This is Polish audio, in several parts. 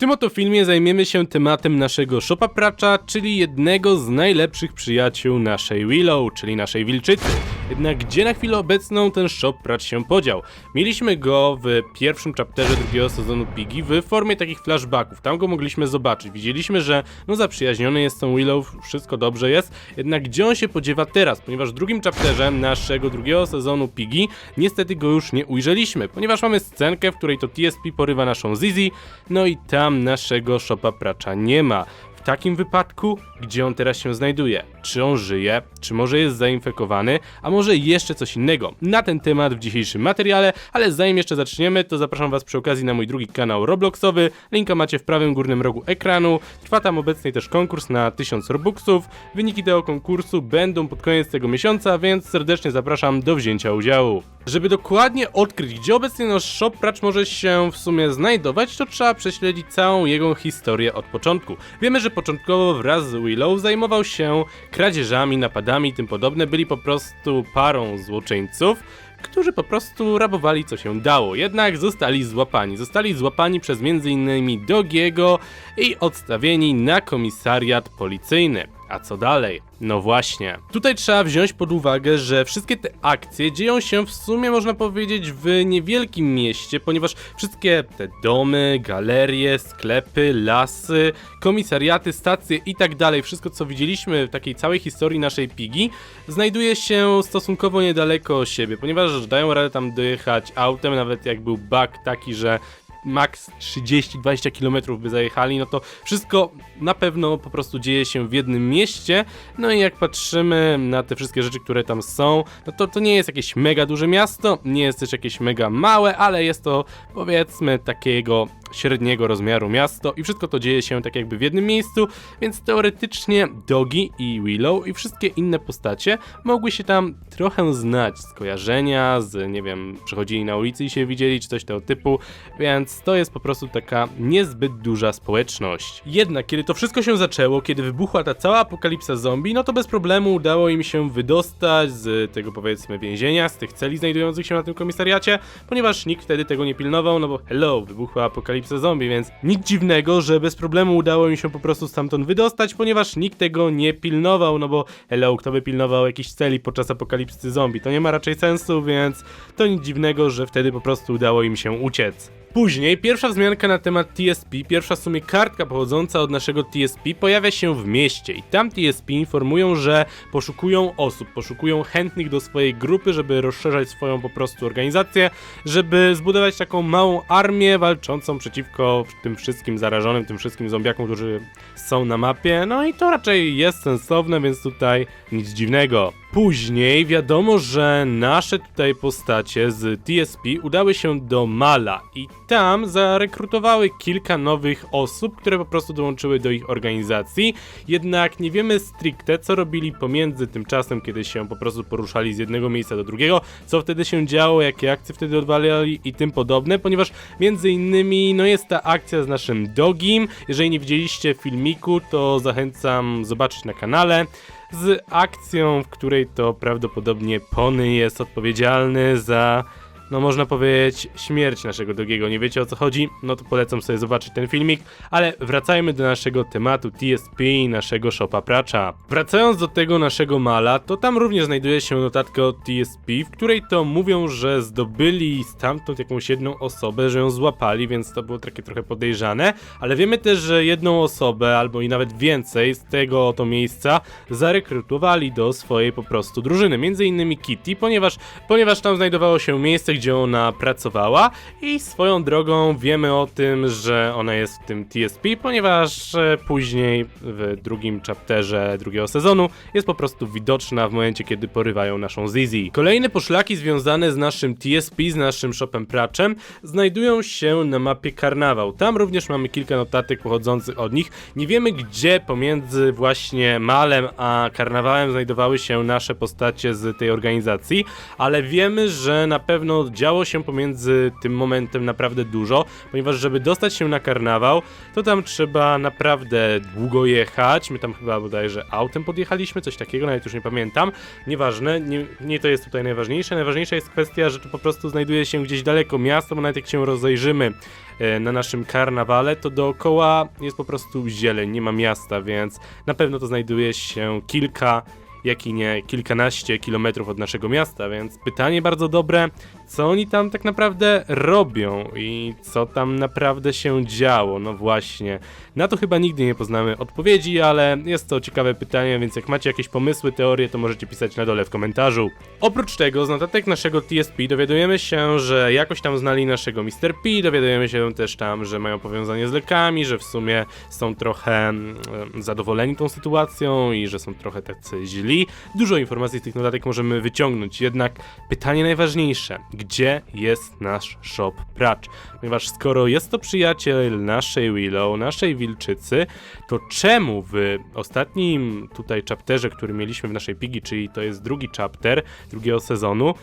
tym oto filmie zajmiemy się tematem naszego Shopa Pracza, czyli jednego z najlepszych przyjaciół naszej Willow, czyli naszej wilczycy. Jednak gdzie na chwilę obecną ten Shop Pracz się podział? Mieliśmy go w pierwszym chapterze drugiego sezonu Piggy w formie takich flashbacków, tam go mogliśmy zobaczyć. Widzieliśmy, że no zaprzyjaźniony jest tą Willow, wszystko dobrze jest, jednak gdzie on się podziewa teraz? Ponieważ w drugim chapterze naszego drugiego sezonu Piggy niestety go już nie ujrzeliśmy, ponieważ mamy scenkę, w której to TSP porywa naszą Zizi, no i tam naszego Shopa Pracza nie ma. Takim wypadku, gdzie on teraz się znajduje? Czy on żyje? Czy może jest zainfekowany? A może jeszcze coś innego? Na ten temat w dzisiejszym materiale, ale zanim jeszcze zaczniemy, to zapraszam Was przy okazji na mój drugi kanał Robloxowy. Linka macie w prawym górnym rogu ekranu. Trwa tam obecnie też konkurs na 1000 Robuxów. Wyniki tego konkursu będą pod koniec tego miesiąca, więc serdecznie zapraszam do wzięcia udziału. Żeby dokładnie odkryć, gdzie obecnie nasz shop pracz może się w sumie znajdować, to trzeba prześledzić całą jego historię od początku. Wiemy, że początkowo wraz z Willow zajmował się kradzieżami, napadami i tym podobne, byli po prostu parą złoczyńców, którzy po prostu rabowali co się dało, jednak zostali złapani. Zostali złapani przez m.in. Dogiego i odstawieni na komisariat policyjny. A co dalej? No właśnie. Tutaj trzeba wziąć pod uwagę, że wszystkie te akcje dzieją się w sumie, można powiedzieć, w niewielkim mieście, ponieważ wszystkie te domy, galerie, sklepy, lasy, komisariaty, stacje i tak dalej, wszystko co widzieliśmy w takiej całej historii naszej Pigi, znajduje się stosunkowo niedaleko siebie, ponieważ dają radę tam dojechać autem, nawet jak był bug taki, że max 30-20 km by zajechali, no to wszystko na pewno po prostu dzieje się w jednym mieście. No i jak patrzymy na te wszystkie rzeczy, które tam są, no to to nie jest jakieś mega duże miasto, nie jest też jakieś mega małe, ale jest to powiedzmy takiego średniego rozmiaru miasto i wszystko to dzieje się tak jakby w jednym miejscu, więc teoretycznie Dogi i Willow i wszystkie inne postacie mogły się tam trochę znać, skojarzenia, z nie wiem, przechodzili na ulicy i się widzieli, czy coś tego typu, więc to jest po prostu taka niezbyt duża społeczność. Jednak kiedy to wszystko się zaczęło, kiedy wybuchła ta cała apokalipsa zombie, no to bez problemu udało im się wydostać z tego powiedzmy więzienia, z tych celi znajdujących się na tym komisariacie, ponieważ nikt wtedy tego nie pilnował, no bo hello, wybuchła apokalipsa zombie, więc nic dziwnego, że bez problemu udało im się po prostu stamtąd wydostać, ponieważ nikt tego nie pilnował, no bo hello, kto by pilnował jakichś celi podczas apokalipsy zombie, to nie ma raczej sensu, więc to nic dziwnego, że wtedy po prostu udało im się uciec. Później pierwsza wzmianka na temat TSP, pierwsza w sumie kartka pochodząca od naszego TSP pojawia się w mieście i tam TSP informują, że poszukują osób, poszukują chętnych do swojej grupy, żeby rozszerzać swoją po prostu organizację, żeby zbudować taką małą armię walczącą przeciwko tym wszystkim zarażonym, tym wszystkim zombiakom, którzy są na mapie. No i to raczej jest sensowne, więc tutaj nic dziwnego. Później wiadomo, że nasze tutaj postacie z TSP udały się do Mala i tam zarekrutowały kilka nowych osób, które po prostu dołączyły do ich organizacji. Jednak nie wiemy stricte, co robili pomiędzy tym czasem, kiedy się po prostu poruszali z jednego miejsca do drugiego, co wtedy się działo, jakie akcje wtedy odwalali i tym podobne, ponieważ między innymi no jest ta akcja z naszym Dogim. Jeżeli nie widzieliście filmiku, to zachęcam zobaczyć na kanale z akcją, w której to prawdopodobnie Pony jest odpowiedzialny za, no można powiedzieć, śmierć naszego Dogiego. Nie wiecie o co chodzi? No to polecam sobie zobaczyć ten filmik, ale wracajmy do naszego tematu TSP i naszego Shopa Pracza. Wracając do tego naszego mala, to tam również znajduje się notatka od TSP, w której to mówią, że zdobyli stamtąd jakąś jedną osobę, że ją złapali, więc to było takie trochę podejrzane, ale wiemy też, że jedną osobę, albo i nawet więcej z tego oto miejsca zarekrutowali do swojej po prostu drużyny, między innymi Kitty, ponieważ, ponieważ tam znajdowało się miejsce, gdzie ona pracowała i swoją drogą wiemy o tym, że ona jest w tym TSP, ponieważ e, później w drugim chapterze drugiego sezonu jest po prostu widoczna w momencie, kiedy porywają naszą Zizi. Kolejne poszlaki związane z naszym TSP, z naszym shopem praczem znajdują się na mapie Karnawał. Tam również mamy kilka notatek pochodzących od nich. Nie wiemy gdzie pomiędzy właśnie Malem a Karnawałem znajdowały się nasze postacie z tej organizacji, ale wiemy, że na pewno działo się pomiędzy tym momentem naprawdę dużo, ponieważ żeby dostać się na karnawał, to tam trzeba naprawdę długo jechać. My tam chyba bodajże autem podjechaliśmy, coś takiego, nawet już nie pamiętam. Nieważne, nie, nie to jest tutaj najważniejsze. Najważniejsza jest kwestia, że to po prostu znajduje się gdzieś daleko miasto, bo nawet jak się rozejrzymy e, na naszym karnawale, to dookoła jest po prostu zieleń, nie ma miasta, więc na pewno to znajduje się kilka, jak i nie kilkanaście kilometrów od naszego miasta, więc pytanie bardzo dobre, co oni tam tak naprawdę robią i co tam naprawdę się działo, no właśnie. Na to chyba nigdy nie poznamy odpowiedzi, ale jest to ciekawe pytanie, więc jak macie jakieś pomysły, teorie, to możecie pisać na dole w komentarzu. Oprócz tego, z notatek naszego TSP dowiadujemy się, że jakoś tam znali naszego Mr. P, dowiadujemy się też tam, że mają powiązanie z lekami, że w sumie są trochę mm, zadowoleni tą sytuacją i że są trochę tacy źli. Dużo informacji z tych notatek możemy wyciągnąć, jednak pytanie najważniejsze, gdzie jest nasz shop Pracz? Ponieważ skoro jest to przyjaciel naszej Willow, naszej wilczycy, to czemu w ostatnim tutaj chapterze, który mieliśmy w naszej pigi, czyli to jest drugi chapter drugiego sezonu,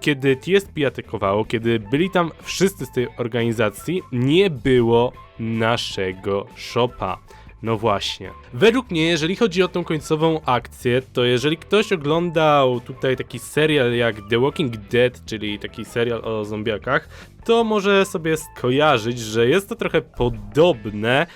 kiedy TSP atakowało, kiedy byli tam wszyscy z tej organizacji, nie było naszego shopa. No właśnie. Według mnie, jeżeli chodzi o tą końcową akcję, to jeżeli ktoś oglądał tutaj taki serial jak The Walking Dead, czyli taki serial o zombiakach, to może sobie skojarzyć, że jest to trochę podobne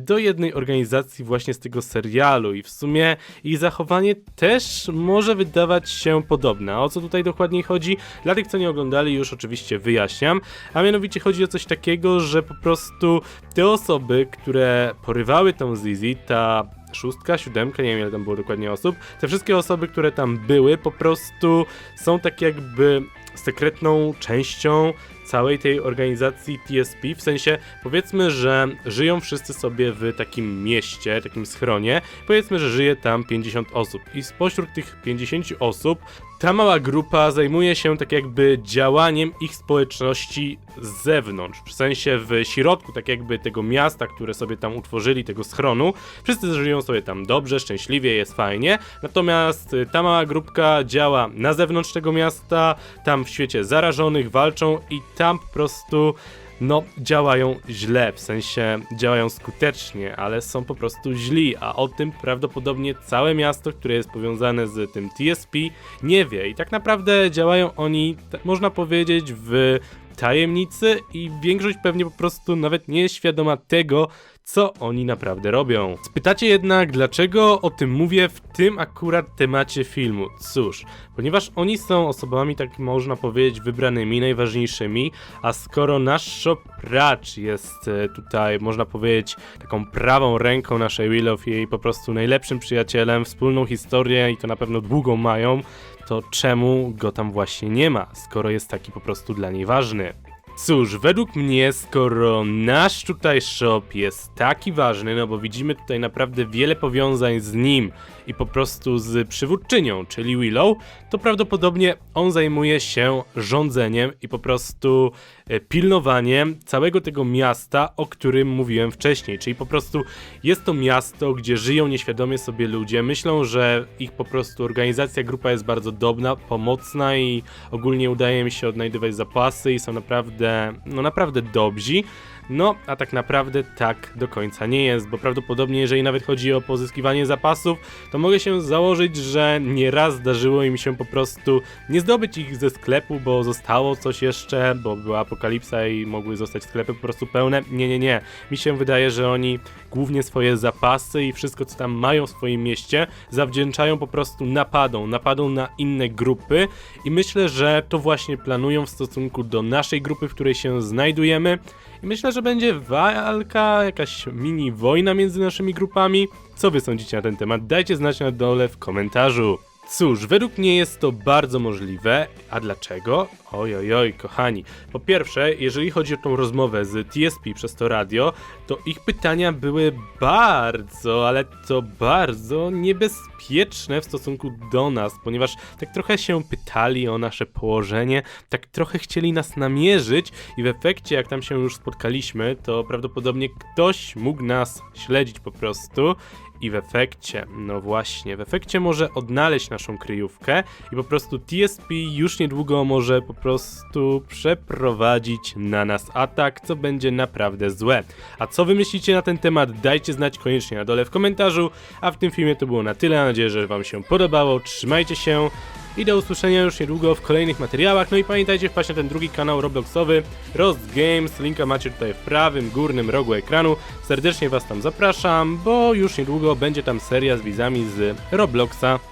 do jednej organizacji właśnie z tego serialu i w sumie ich zachowanie też może wydawać się podobne. O co tutaj dokładniej chodzi? Dla tych, co nie oglądali, już oczywiście wyjaśniam. A mianowicie chodzi o coś takiego, że po prostu te osoby, które porywały tą Zizi, ta szóstka, siódemka, nie wiem ile tam było dokładnie osób, te wszystkie osoby, które tam były, po prostu są tak jakby sekretną częścią całej tej organizacji TSP, w sensie powiedzmy, że żyją wszyscy sobie w takim mieście, takim schronie, powiedzmy, że żyje tam 50 osób. I spośród tych 50 osób ta mała grupa zajmuje się tak jakby działaniem ich społeczności z zewnątrz, w sensie w środku tak jakby tego miasta, które sobie tam utworzyli, tego schronu, wszyscy żyją sobie tam dobrze, szczęśliwie, jest fajnie, natomiast y, ta mała grupka działa na zewnątrz tego miasta, tam w świecie zarażonych walczą i tam po prostu no, działają źle, w sensie działają skutecznie, ale są po prostu źli, a o tym prawdopodobnie całe miasto, które jest powiązane z tym TSP, nie wie. I tak naprawdę działają oni, można powiedzieć, w tajemnicy i większość pewnie po prostu nawet nie jest świadoma tego, co oni naprawdę robią. Spytacie jednak, dlaczego o tym mówię w tym akurat temacie filmu? Cóż, ponieważ oni są osobami, tak można powiedzieć, wybranymi, najważniejszymi, a skoro nasz shop Racz jest e, tutaj, można powiedzieć, taką prawą ręką naszej Willow i jej po prostu najlepszym przyjacielem, wspólną historię i to na pewno długą mają, to czemu go tam właśnie nie ma, skoro jest taki po prostu dla niej ważny? Cóż, według mnie, skoro nasz tutaj shop jest taki ważny, no bo widzimy tutaj naprawdę wiele powiązań z nim i po prostu z przywódczynią, czyli Willow, to prawdopodobnie on zajmuje się rządzeniem i po prostu e, pilnowaniem całego tego miasta, o którym mówiłem wcześniej. Czyli po prostu jest to miasto, gdzie żyją nieświadomie sobie ludzie, myślą, że ich po prostu organizacja, grupa jest bardzo dobra, pomocna i ogólnie udaje im się odnajdywać zapasy i są naprawdę, no naprawdę dobrzy. No, a tak naprawdę tak do końca nie jest, bo prawdopodobnie jeżeli nawet chodzi o pozyskiwanie zapasów, to mogę się założyć, że nieraz zdarzyło im się po prostu nie zdobyć ich ze sklepu, bo zostało coś jeszcze, bo była apokalipsa i mogły zostać sklepy po prostu pełne. Nie, nie, nie. Mi się wydaje, że oni głównie swoje zapasy i wszystko, co tam mają w swoim mieście, zawdzięczają po prostu napadom, napadom na inne grupy i myślę, że to właśnie planują w stosunku do naszej grupy, w której się znajdujemy. I myślę, że będzie walka, jakaś mini wojna między naszymi grupami. Co wy sądzicie na ten temat? Dajcie znać na dole w komentarzu. Cóż, według mnie jest to bardzo możliwe. A dlaczego? Oj, oj, oj, kochani. Po pierwsze, jeżeli chodzi o tą rozmowę z TSP przez to radio, to ich pytania były bardzo, ale to bardzo niebezpieczne w stosunku do nas, ponieważ tak trochę się pytali o nasze położenie, tak trochę chcieli nas namierzyć i w efekcie, jak tam się już spotkaliśmy, to prawdopodobnie ktoś mógł nas śledzić po prostu I w efekcie, no właśnie, w efekcie może odnaleźć naszą kryjówkę i po prostu TSP już niedługo może po prostu przeprowadzić na nas atak, co będzie naprawdę złe. A co wy myślicie na ten temat? Dajcie znać koniecznie na dole w komentarzu, a w tym filmie to było na tyle. Mam nadzieję, że wam się podobało. Trzymajcie się i do usłyszenia już niedługo w kolejnych materiałach. No i pamiętajcie wpaść na ten drugi kanał Robloxowy Rost Games. Linka macie tutaj w prawym górnym rogu ekranu. Serdecznie was tam zapraszam, bo już niedługo będzie tam seria z widzami z Robloxa.